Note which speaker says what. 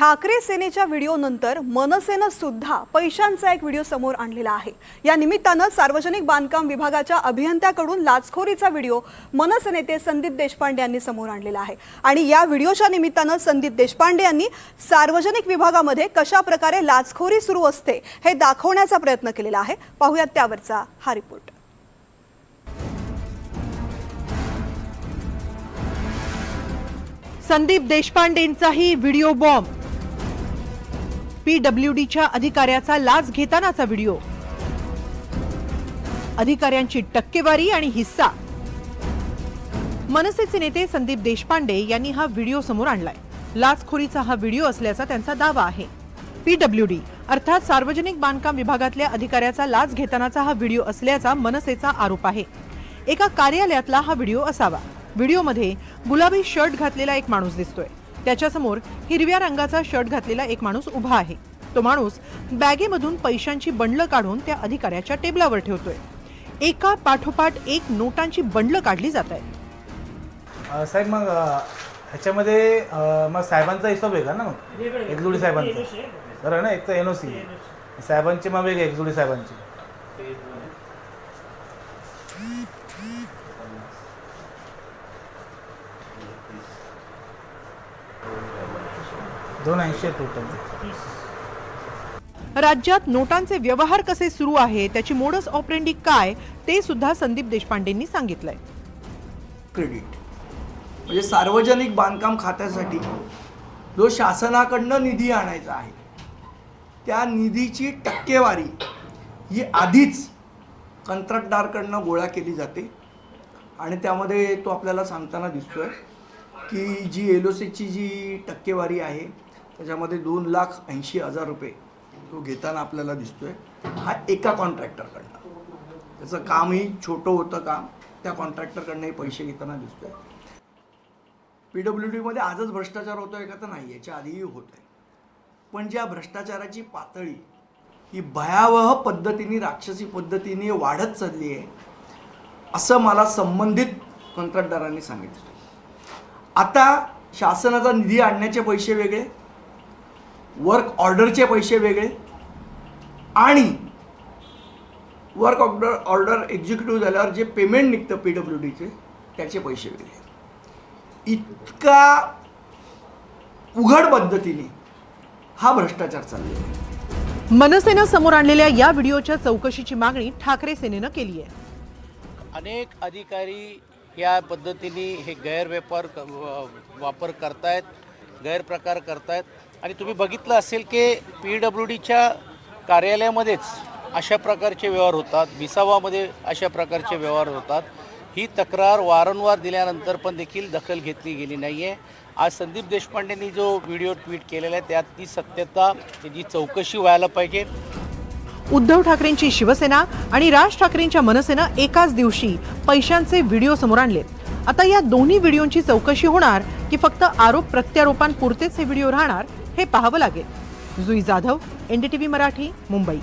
Speaker 1: ठाकरे सेनेच्या व्हिडिओनंतर मनसेनं सुद्धा पैशांचा एक व्हिडिओ समोर आणलेला आहे. या निमित्तानं सार्वजनिक बांधकाम विभागाच्या अभियंत्याकडून लाचखोरीचा व्हिडिओ मनसे नेते संदीप देशपांडे यांनी समोर आणलेला आहे. आणि या व्हिडिओच्या निमित्तानं संदीप देशपांडे यांनी सार्वजनिक विभागामध्ये कशा प्रकारे लाचखोरी सुरू असते हे दाखवण्याचा प्रयत्न केलेला आहे. पाहूयात त्यावरचा हा रिपोर्ट.
Speaker 2: संदीप देशपांडेंचाही व्हिडिओ बॉम्ब पीडब्ल्यूडीच्या अधिकाऱ्याचा लाच घेतानाचा व्हिडिओ. अधिकाऱ्यांची टक्केवारी आणि हिस्सा. मनसेचे नेते संदीप देशपांडे यांनी हा व्हिडिओ समोर आणलाय. लाचखोरीचा हा व्हिडिओ असल्याचा त्यांचा दावा आहे. पीडब्ल्यूडी अर्थात सार्वजनिक बांधकाम विभागातल्या अधिकाऱ्याचा लाच घेतानाचा हा व्हिडिओ असल्याचा मनसेचा आरोप आहे. एका कार्यालयातला हा व्हिडिओ असावा. व्हिडिओमध्ये गुलाबी शर्ट घातलेला एक माणूस दिसतोय. त्याच्यासमोर हिरव्या रंगाचा शर्ट घातलेला एक माणूस उभा आहे. तो माणूस बॅगेमधून पैशांची बंडलं काढून त्या अधिकाऱ्याच्या टेबलावर ठेवतोय. एका पाठोपाठ एक नोटांची बंडलं काढली जात आहे.
Speaker 3: अ, साहेब मग अ, ह्याच्यामध्ये अ, मग साहेबांचा हिशोब वेगळा ना मग? एकजुडी साहेबांचा. बरं ना एक तर एन ओ सी साहेबांची मग वेगळी एकजुडी साहेबांची. दोन ऐंशी टोटल.
Speaker 2: राज्यात नोटांचे व्यवहार कसे सुरू आहे त्याची मोडस ऑपरेंडी काय ते सुद्धा संदीप देशपांडेंनी सांगितलंय.
Speaker 4: क्रेडिट म्हणजे सार्वजनिक बांधकाम खात्यासाठी जो शासनाकडनं निधी आणायचा आहे त्या निधीची टक्केवारी ही आधीच कंत्राटदारकडनं गोळा केली जाते. आणि त्यामध्ये तो आपल्याला सांगताना दिसतोय की जी एल ओ सीची जी टक्केवारी आहे त्याच्यामध्ये दोन लाख ऐंशी हजार रुपये तो घेताना आपल्याला दिसतोय. हा एका कॉन्ट्रॅक्टरकडनं. त्याचं कामही छोटं होतं काम. त्या कॉन्ट्रॅक्टरकडनंही पैसे घेताना दिसतोय. पी डब्ल्यू डीमध्ये आजच भ्रष्टाचार होतो आहे का तर नाही याच्या आधीही होत आहे पण ज्या भ्रष्टाचाराची पातळी ही भयावह पद्धतीने राक्षसी पद्धतीने वाढत चालली आहे असं मला संबंधित कंत्राटदारांनी सांगितलं. आता शासनाचा निधी आणण्याचे पैसे वेगळे वर्क ऑर्डरचे पैसे वेगळे आणि वर्क ऑर्डर ऑर्डर एक्झिक्युटिव्ह झाल्यावर जे पेमेंट निघतं पी डब्ल्यू डीचे त्याचे पैसे वेगळे. इतका उघड पद्धतीने हा भ्रष्टाचार चाललेला आहे.
Speaker 2: मनसेनं समोर आणलेल्या या व्हिडिओच्या चौकशीची मागणी ठाकरे सेनेनं केली आहे.
Speaker 5: अनेक अधिकारी या पद्धतीने हे गैरव्यापार वापर करतायत गैरप्रकार करतायत. आणि तुम्ही बघितलं असेल की पी डब्ल्यू डीच्या कार्यालयामध्येच अशा प्रकारचे व्यवहार होतात विसावामध्ये अशा प्रकारचे व्यवहार होतात. ही तक्रार वारंवार दिल्यानंतर पण देखील दखल घेतली गेली नाही आहे आज संदीप देशपांडेंनी जो व्हिडिओ ट्विट केलेला आहे त्यात ती सत्यता त्याची चौकशी व्हायला पाहिजे.
Speaker 2: उद्धव ठाकरेंची शिवसेना आणि राज ठाकरेंच्या मनसेनं एकाच दिवशी पैशांचे व्हिडिओ समोर आणलेत आता या दोन्ही व्हिडिओंची चौकशी होणार की फक्त आरोप प्रत्यारोपांपुरतेच हे व्हिडिओ राहणार? हे पाहावं लागेल. जुई जाधव एनडीटीव्ही मराठी मुंबई.